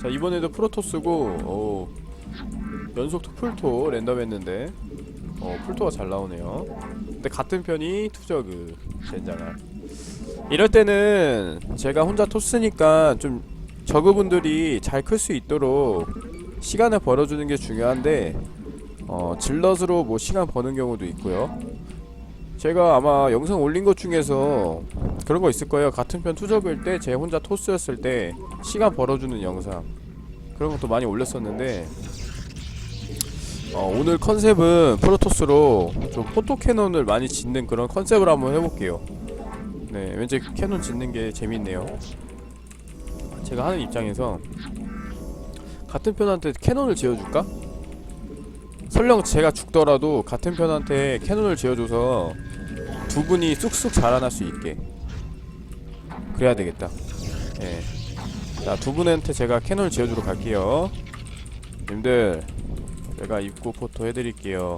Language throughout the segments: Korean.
자 이번에도 프로토스고 어, 연속 풀토 랜덤 했는데 어 풀토가 잘 나오네요. 근데 같은 편이 투저그 젠장할 이럴 때는 제가 혼자 토스니까 좀 저그분들이 잘 클 수 있도록 시간을 벌어주는 게 중요한데 어 질럿으로 뭐 시간 버는 경우도 있고요 제가 아마 영상 올린 것 중에서 그런 거 있을 거예요. 같은 편 투적일 때 제 혼자 토스였을 때 시간 벌어주는 영상 그런 것도 많이 올렸었는데 어, 오늘 컨셉은 프로토스로 좀 포토 캐논을 많이 짓는 그런 컨셉을 한번 해볼게요. 네, 왠지 캐논 짓는 게 재밌네요. 제가 하는 입장에서 같은 편한테 캐논을 지어줄까? 설령 제가 죽더라도 같은 편한테 캐논을 지어줘서 두 분이 쑥쑥 자라날 수 있게 그래야 되겠다. 예. 자, 두 분한테 제가 캐논을 지어주러 갈게요. 님들, 제가 입구 포토 해드릴게요.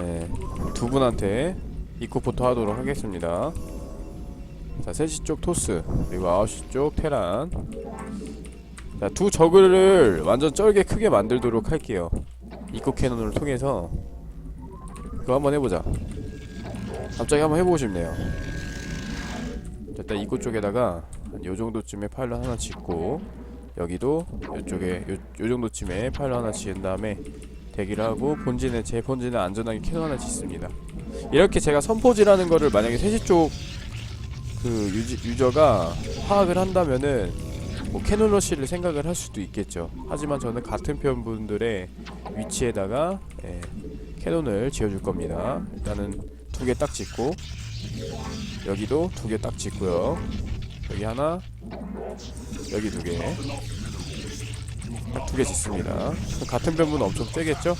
예. 두 분한테 입구 포토 하도록 하겠습니다. 자, 3시 쪽 토스, 그리고 9시 쪽 테란. 자, 두 저그를 완전 쩔게 크게 만들도록 할게요. 입구 캐논을 통해서 그거 한번 해보자. 갑자기 한번 해보고 싶네요. 자, 일단 입구 쪽에다가 한요 정도쯤에 파일럿 하나 짓고 여기도 이쪽에 요, 요 정도쯤에 파일럿 하나 지은 다음에 대기를 하고 본진에 제 본진에 안전하게 캐논 하나 짓습니다. 이렇게 제가 선포지라는 거를 만약에 3시 쪽 그 유저가 파악을 한다면은 뭐 캐논러시를 생각을 할 수도 있겠죠. 하지만 저는 같은 편 분들의 위치에다가 예, 캐논을 지어줄 겁니다. 일단은 두 개 딱 짓고 여기도 두 개 딱 짓고요. 여기 하나, 여기 두 개. 딱두개 짓습니다. 같은 편분은 엄청 세겠죠?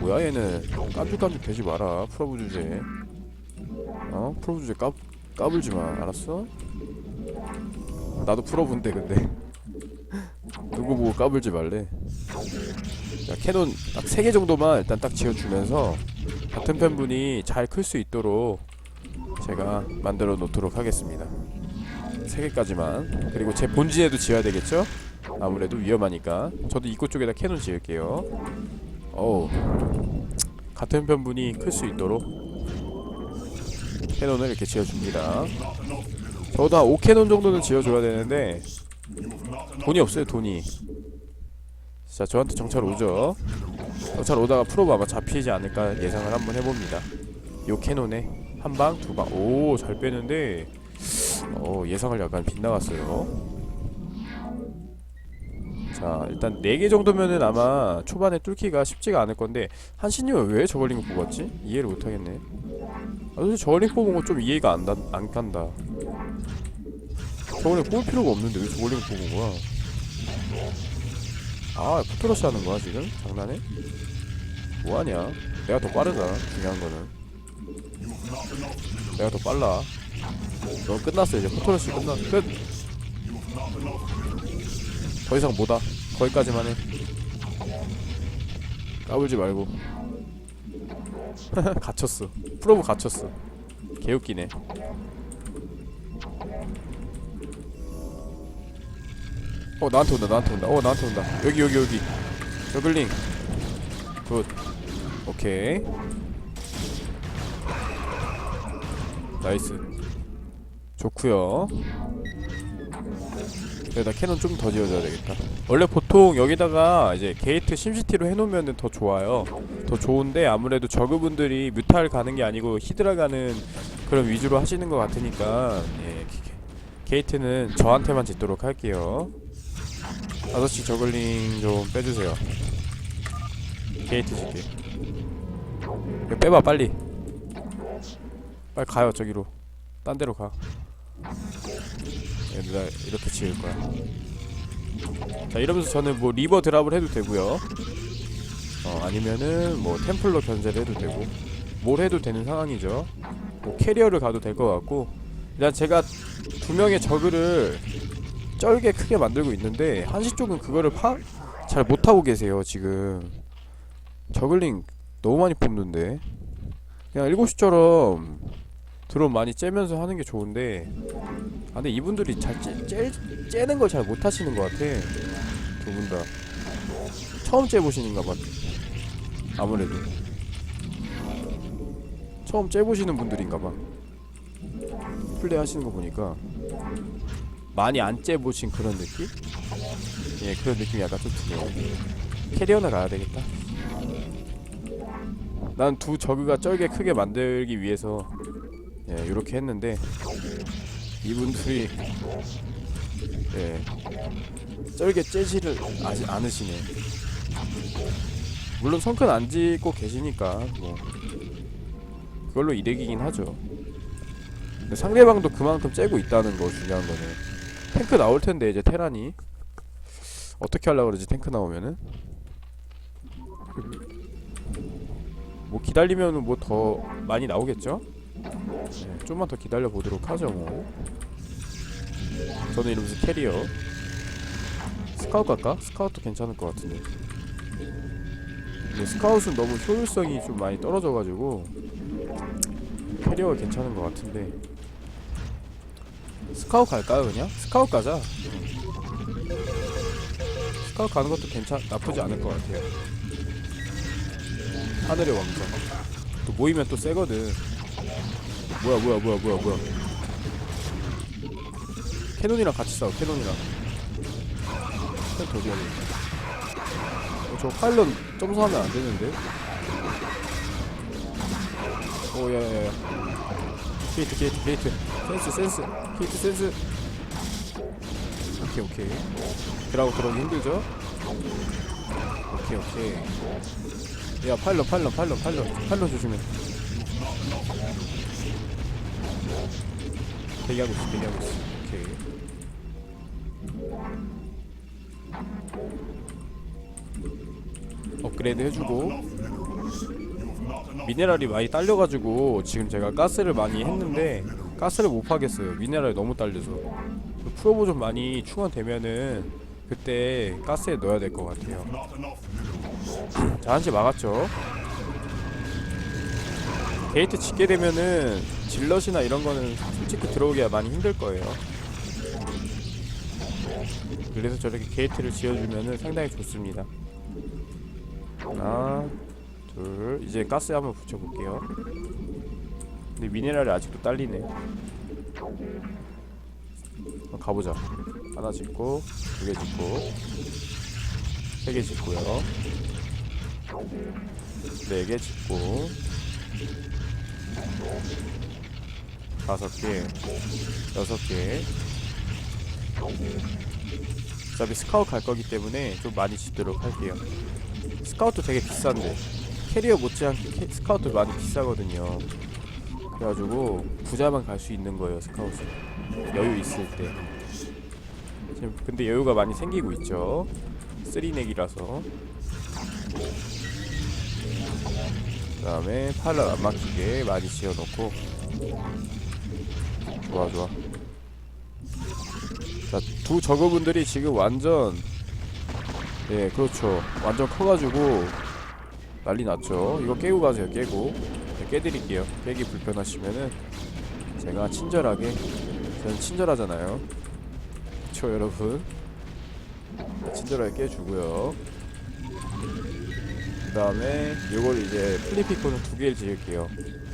뭐야 얘는 깜죽깜죽 되지 마라 프로브 주제 어? 프로브 주제 까, 까불지 마 알았어? 나도 프로브인데 근데. 누구 보고 까불지 말래. 자 캐논 딱 3개 정도만 일단 딱 지어주면서 같은 편분이 잘 클 수 있도록 제가 만들어 놓도록 하겠습니다. 3개까지만. 그리고 제 본진에도 지어야 되겠죠? 아무래도 위험하니까. 저도 입구 쪽에다 캐논 지을게요. 어우. 같은 편분이 클 수 있도록 캐논을 이렇게 지어줍니다 저도 한 5캐논 정도는 지어줘야 되는데 돈이 없어요 돈이. 자 저한테 정찰 오죠. 정찰 오다가 프로브 아마 잡히지 않을까 예상을 한번 해봅니다. 요 캐논에 한방 두방. 오 잘 빼는데 어 예상을 약간 빗나갔어요. 자 일단 4개 정도면은 아마 초반에 뚫기가 쉽지가 않을 건데 한신님은 왜 저걸링 뽑았지? 이해를 못하겠네. 아 사실 저걸링 뽑은 거 좀 이해가 안, 다, 안 간다 저걸링 뽑을 필요가 없는데 왜 저걸링 뽑은 거야 아 푸트러시 하는 거야 지금? 장난해? 뭐하냐? 내가 더 빠르다 중요한 거는. 내가 더 빨라. 너 끝났어 이제 푸트러시 끝났 끝! 더 이상 못와. 거기까지만 해. 까불지 말고. 갇혔어. 프로브 갇혔어. 개웃기네 어 나한테 온다 나한테 온다. 어 나한테 온다. 여기 여기 여기. 저글링. 굿. 오케이. 나이스. 좋구요. 여기다 캐논 좀 더 지어줘야 되겠다. 원래 보통 여기다가 이제 게이트 심시티로 해놓으면 더 좋아요. 더 좋은데 아무래도 저그분들이 뮤탈 가는 게 아니고 히드라 가는 그런 위주로 하시는 것 같으니까. 예, 게- 게이트는 저한테만 짓도록 할게요 5시 저글링 좀 빼주세요. 게이트 짓게. 이거 빼봐 빨리. 빨리 가요 저기로. 딴 데로 가. 얘들아 이렇게 지을 거야. 자 이러면서 저는 뭐 리버 드랍을 해도 되고요. 어 아니면은 뭐 템플러 견제를 해도 되고. 뭘 해도 되는 상황이죠. 뭐 캐리어를 가도 될 것 같고. 일단 제가 두 명의 저그를 쩔게 크게 만들고 있는데 한시 쪽은 그거를 파 잘 못하고 계세요 지금. 저글링 너무 많이 뽑는데. 그냥 7시처럼 드론 많이 째면서 하는 게 좋은데. 아 근데 이분들이 잘 째, 째, 째는 걸 잘 못하시는 것 같아. 두 분 다. 처음 째보시는가 봐. 아무래도. 처음 째보시는 분들인가 봐. 플레이 하시는 거 보니까 많이 안 째보신 그런 느낌? 예 그런 느낌이 약간 좀 드네요. 캐리어나 가야 되겠다. 난 두 저그가 쩔게 크게 만들기 위해서 예 이렇게 했는데 이분들이 예 쩔게 째지를 아지 않으시네. 물론 성큰 안 짓고 계시니까 뭐 그걸로 이득이긴 하죠. 상대방도 그만큼 째고 있다는 거 중요한 거는 탱크 나올 텐데 이제 테란이 어떻게 하려고 그러지 탱크 나오면은 뭐 기다리면은 뭐 더 많이 나오겠죠? 네, 좀만 더 기다려 보도록 하죠 뭐. 저는 이러면서 캐리어 스카웃 갈까? 스카웃도 괜찮을 것 같은데. 스카웃은 너무 효율성이 좀 많이 떨어져가지고 캐리어가 괜찮은 것 같은데. 스카웃 갈까요 그냥? 스카웃 가자. 스카웃 가는 것도 괜찮 나쁘지 않을 것 같아요. 하늘의 왕자. 또 모이면 또 세거든. 뭐야 뭐야 뭐야 뭐야 뭐야. 캐논이랑 같이 싸워 캐논이랑. 캐논 더 좋아해. 어, 저 파일럿 점수하면 안 되는데. 오 야야야. 게이트 게이트 게이트. 센스 센스. 게이트 센스. 오케이 오케이. 드라고 들어오기 힘들죠? 오케이 오케이. 야 파일럿 파일럿 파일럿 파일럿 파일럿 조심해 대기하고 있어 대기하고 있어 오케이 업그레이드 해주고 미네랄이 많이 딸려가지고 지금 제가 가스를 많이 했는데 가스를 못 파겠어요. 미네랄이 너무 딸려서. 그 프로보 좀 많이 충원되면은 그때 가스에 넣어야 될 것 같아요. 자 한시 막았죠. 게이트 짓게 되면은 질럿이나 이런 거는 솔직히 들어오기가 많이 힘들 거예요. 그래서 저렇게 게이트를 지어주면은 상당히 좋습니다. 하나 둘 이제 가스 한번 붙여볼게요. 근데 미네랄이 아직도 딸리네. 가보자. 하나 짓고 두 개 짓고 세 개 짓고요. 네 개 짓고 다섯 개 여섯 개. 어차피 스카웃 갈 거기 때문에 좀 많이 짓도록 할게요. 스카웃도 되게 비싼데 캐리어 못지않게 캐- 스카웃도 많이 비싸거든요. 그래가지고 부자만 갈 수 있는 거예요 스카웃은 여유 있을 때. 지금 근데 여유가 많이 생기고 있죠. 쓰리넥이라서. 그 다음에 팔을 안 막히게 많이 지어놓고. 좋아 좋아. 자두 저거분들이 지금 완전 예 그렇죠. 완전 커가지고 난리 났죠. 이거 깨고 가세요 깨고. 네, 깨드릴게요. 깨기 불편하시면은 제가 친절하게 저는 친절하잖아요. 그쵸 여러분? 친절하게 깨주고요. 그 다음에 요걸 이제 플리피코는 두 개를 지을게요.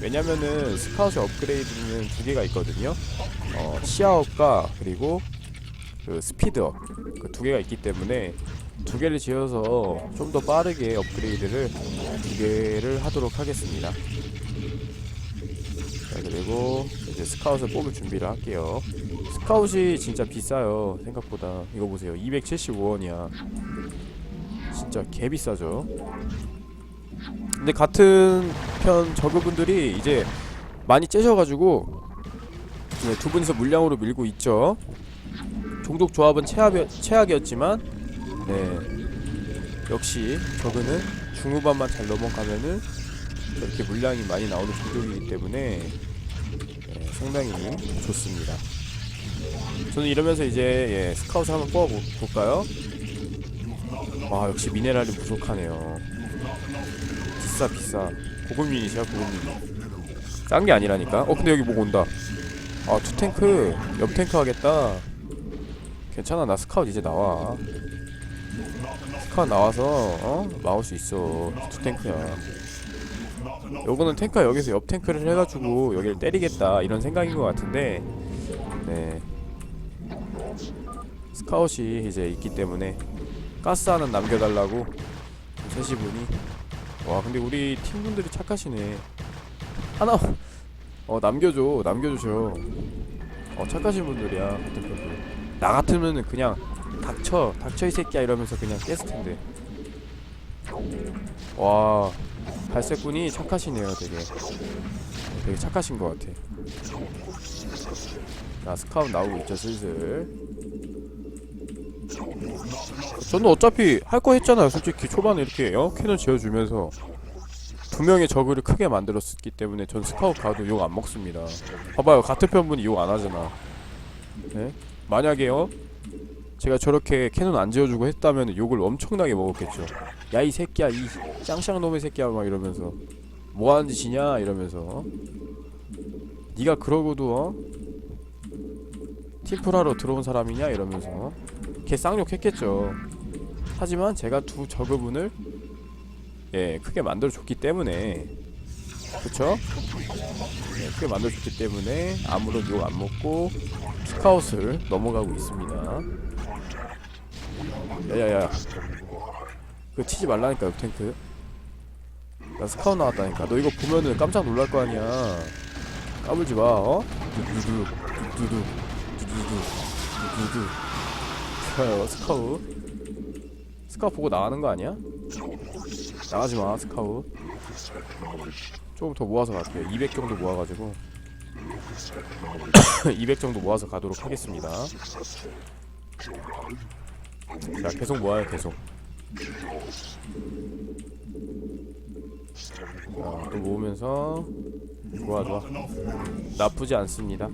왜냐면은 스카웃의 업그레이드는 두 개가 있거든요. 어, 시야업과 그리고 그 스피드업. 그 두 개가 있기 때문에 두 개를 지어서 좀 더 빠르게 업그레이드를 두 개를 하도록 하겠습니다. 자 그리고 이제 스카웃을 뽑을 준비를 할게요. 스카웃이 진짜 비싸요 생각보다. 이거 보세요. 275원이야. 진짜 개 비싸죠? 근데 같은 편 저그분들이 이제 많이 째셔가지고 두 분이서 물량으로 밀고 있죠? 종족 조합은 최악, 최악이었지만 네. 역시 저그는 중후반만 잘 넘어가면은 저렇게 물량이 많이 나오는 종족이기 때문에 네, 상당히 좋습니다. 저는 이러면서 이제 예, 스카웃을 한번 뽑아볼까요? 아 역시 미네랄이 부족하네요. 비싸 비싸. 고급 유닛이야 고급 유닛 싼 게 아니라니까? 어 근데 여기 뭐 온다. 아 투탱크 옆탱크 하겠다. 괜찮아 나 스카웃 이제 나와 스카웃 나와서 어? 막을 수 있어. 투 탱크야. 요거는 탱크가 여기서 옆 탱크를 해가지고 여기를 때리겠다. 이런 생각인 것 같은데 네. 스카웃이 이제 있기 때문에 가스 하나 남겨달라고 셋이 분이. 와 근데 우리 팀분들이 착하시네. 하나 어 남겨줘. 남겨주셔. 어 착하신 분들이야 같은 분들 나 같으면은 그냥 닥쳐 닥쳐 이 새끼야 이러면서 그냥 깼을 텐데. 와 발색꾼이 착하시네요 되게. 되게 착하신 것 같아. 자 스카웃 나오고 있죠 슬슬. 저는 어차피 할 거 했잖아요 솔직히. 초반에 이렇게 어? 캐논 지어주면서 두 명의 저그를 크게 만들었기 때문에 전 스카웃 가도 욕 안 먹습니다. 봐봐요 같은 편분이 욕 안 하잖아. 네? 만약에 요 제가 저렇게 캐논 안 지어주고 했다면 욕을 엄청나게 먹었겠죠. 야 이 새끼야 이 짱짱 놈의 새끼야 막 이러면서. 뭐하는 짓이냐 이러면서. 네가 그러고도 어? 팀플하러 들어온 사람이냐 이러면서. 걔 쌍욕했겠죠. 하지만 제가 두 저그분을 예 크게 만들어줬기 때문에. 그쵸? 예, 크게 만들어줬기 때문에 아무런 욕 안 먹고 스카웃을 넘어가고 있습니다 야야야. 그거 치지 말라니까 탱크. 나 스카웃 나왔다니까. 너 이거 보면은 깜짝 놀랄 거 아니야. 까불지 마 어? 두두두 두두두 두두두 두두두. 스카웃 스카웃 보고 나가는 거 아니야? 나가지 마 스카웃 조금 더 모아서 갈게요 200 정도 모아가지고. 200 정도 모아서 가도록 하겠습니다 자 계속 모아요 계속. 자또 모으면서. 좋아 좋아. 나쁘지 않습니다.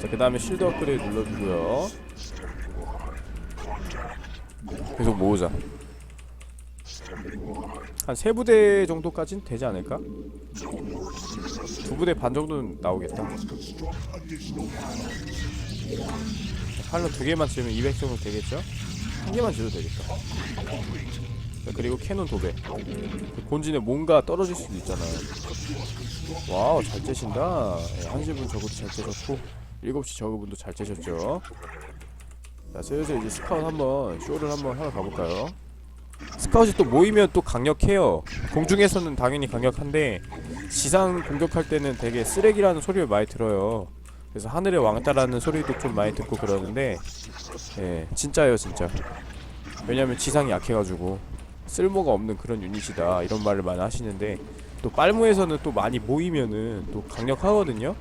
자그 다음에 실드 업그레이드 눌러주고요. 계속 모으자. 한 세 부대 정도까진 되지 않을까? 두 부대 반 정도는 나오겠다 팔로 두 개만 지으면 200 정도 되겠죠? 한 개만 지어도 되겠다. 자, 그리고 캐논 도배. 그 본진에 뭔가 떨어질 수도 있잖아요. 와우 잘 째신다. 예, 한시분 저것도 잘 째셨고 7시 저그분도 잘 째셨죠? 자 슬슬 이제 스카웃 한번 쇼를 한번 하러 가볼까요? 스카웃이 또 모이면 또 강력해요. 공중에서는 당연히 강력한데 지상 공격할 때는 되게 쓰레기라는 소리를 많이 들어요 그래서 하늘의 왕따라는 소리도 좀 많이 듣고 그러는데 예 진짜예요 진짜. 왜냐면 지상이 약해가지고 쓸모가 없는 그런 유닛이다 이런 말을 많이 하시는데 또 빨무에서는 또 많이 모이면은 또 강력하거든요?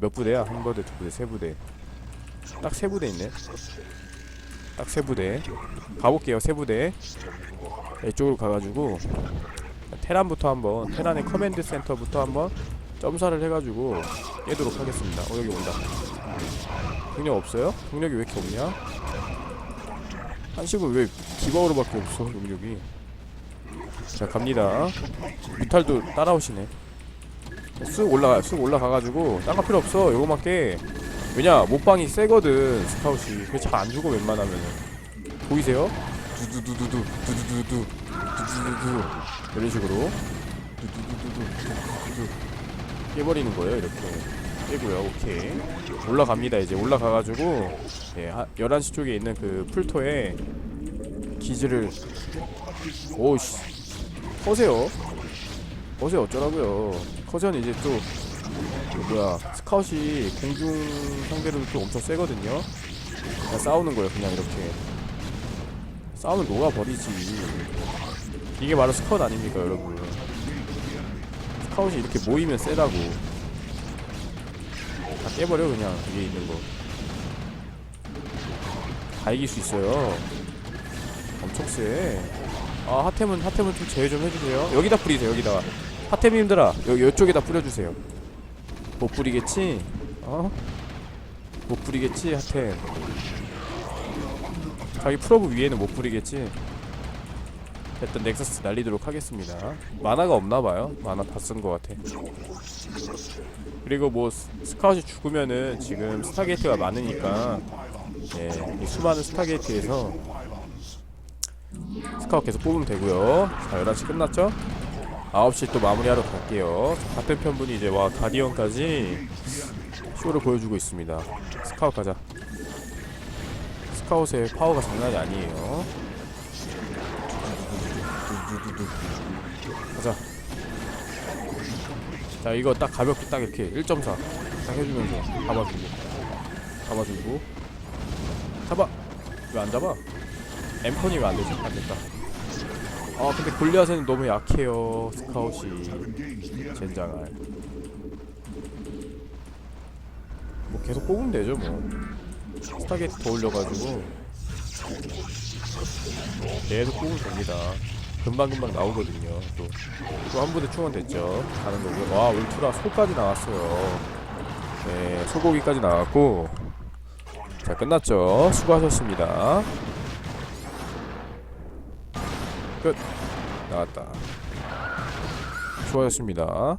몇 부대야? 한 부대, 두 부대, 세 부대. 딱 세 부대 있네. 딱 세 부대. 가볼게요 세 부대. 이쪽으로 가가지고 테란부터 한번 테란의 커맨드 센터부터 한번 점사를 해가지고 깨도록 하겠습니다. 어 여기 온다. 동력 없어요? 동력이 왜 이렇게 없냐? 한식은 왜 디바우로밖에 없어 용력이? 자 갑니다. 무탈도 따라오시네. 쑥 올라가 쑥 올라가가지고 딴거 필요 없어 요거만 깨 왜냐 못방이 세거든 스카웃이. 그게 잘 안 죽어 웬만하면은. 보이세요? 두두두두두 두두두두 두두두두. 이런 식으로. 두두두두두 두두두두 깨버리는 거예요 이렇게. 깨고요 오케이. 올라갑니다. 이제 올라가가지고 예, 하, 11시 쪽에 있는 그 풀토에 기지를 오씨. 커세요. 커세 어쩌라고요. 커세는 이제 또그 뭐야 스카웃이 공중 상대로도 또 엄청 세거든요. 그냥 싸우는 거예요 그냥 이렇게. 싸우면 녹아버리지. 이게 바로 스카웃 아닙니까 여러분? 스 카웃이 이렇게 모이면 세다고 다 깨버려 그냥 위에 있는 거 다 이길 수 있어요 엄청 세. 아 하템은 하템은 좀 제외 좀 해주세요. 여기다 뿌리세요. 여기다가 하템님들아 여 이쪽에다 뿌려주세요. 못 뿌리겠지? 어? 못 뿌리겠지 하템. 자기 프로브 위에는 못 뿌리겠지? 일단 넥서스 날리도록 하겠습니다. 만화가 없나봐요. 만화 다 쓴 것 같아. 그리고 뭐 스- 스카웃이 죽으면은 지금 스타게이트가 많으니까 예, 이 수많은 스타게이트에서 스카웃 계속 뽑으면 되고요. 자 11시 끝났죠? 9시 또 마무리하러 갈게요. 같은 편분이 이제 와 가디언까지 쇼를 보여주고 있습니다. 스카웃 가자. 스카웃의 파워가 장난이 아니에요 가자. 자 이거 딱 가볍게 딱 이렇게 1.4 딱 해주면서 잡아주고. 잡아주고. 잡아. 왜 안 잡아? 엠컨이 왜안 되지? 안 됐다. 아 근데 골리앗에는 너무 약해요 스카웃이. 젠장할. 뭐 계속 뽑으면 되죠 뭐. 스타게이트 더 올려가지고. 계속 뽑으면 됩니다 금방금방 나오거든요. 또또한 부대 충원됐죠. 가는 거고요. 와 울트라 소까지 나왔어요. 네 소고기까지 나왔고. 자 끝났죠. 수고하셨습니다. 끝. 나왔다. 수고하셨습니다